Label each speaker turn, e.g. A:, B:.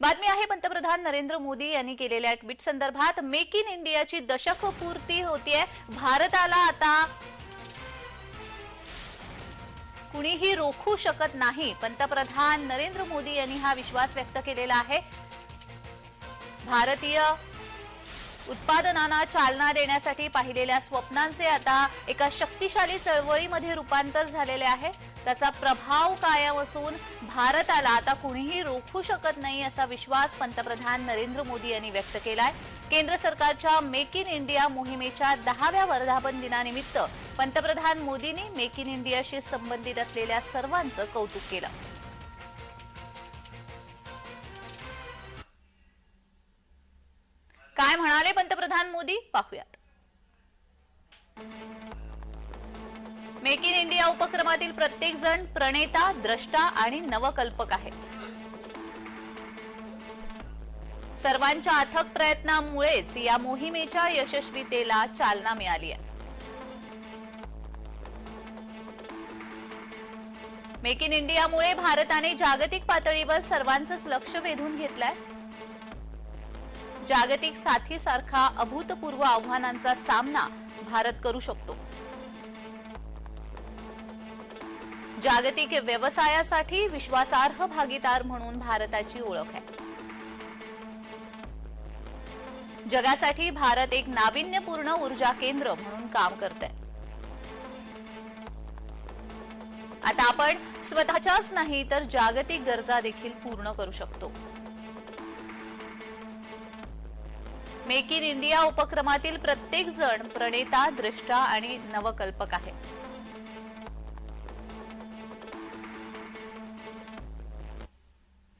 A: बातमी आहे पंतप्रधान नरेंद्र मोदी यांनी केलेल्या ट्विट संदर्भात मेक इन इंडियाची दशक पूर्ती होतीये. भारताला आता कुणीही रोखू शकत नाही. पंतप्रधान नरेंद्र मोदी यांनी हा विश्वास व्यक्त केलेला आहे. भारतीय उत्पादनांना चालना देण्यासाठी पाहिलेल्या स्वप्नांचे आता एका शक्तिशाली चळवळीमध्ये रूपांतर झालेले आहे. त्याचा प्रभाव कायम असून भारताला आता कुणीही रोखू शकत नाही असा विश्वास पंतप्रधान नरेंद्र मोदी यांनी व्यक्त केलाय. केंद्र सरकारच्या मेक इन इंडिया मोहिमेच्या दहाव्या वर्धापन दिनानिमित्त पंतप्रधान मोदींनी मेक इन इंडियाशी संबंधित असलेल्या सर्वांचं कौतुक केलं. काय म्हणाले पंतप्रधान मोदी? पाहूयात. मेक इन इंडिया उपक्रमातील प्रत्येक जण प्रणेता द्रष्टा आणि नवकल्पक आहे सर्वांच्या अथक प्रयत्नांमुळेच या मोहिमेच्या यशस्वीतेला चालना मिळाली आहे. मेक इन इंडियामुळे भारताने जागतिक पातळीवर सर्वांचंच लक्ष वेधून घेतलंय. जागतिक साथीसारखा अभूतपूर्व आव्हानांचा सामना भारत करू शकतो. जागतिक व्यवसायासाठी विश्वासार्ह भागीदार म्हणून भारताची ओळख आहे. जगासाठी भारत एक नाविन्यपूर्ण ऊर्जा केंद्र म्हणून काम करत आहे आता आपण स्वतःच्याच नाही तर जागतिक गरजा देखील पूर्ण करू शकतो. मेक इन इंडिया उपक्रमातील प्रत्येक जण प्रणेता द्रष्टा आणि नवकल्पक आहे.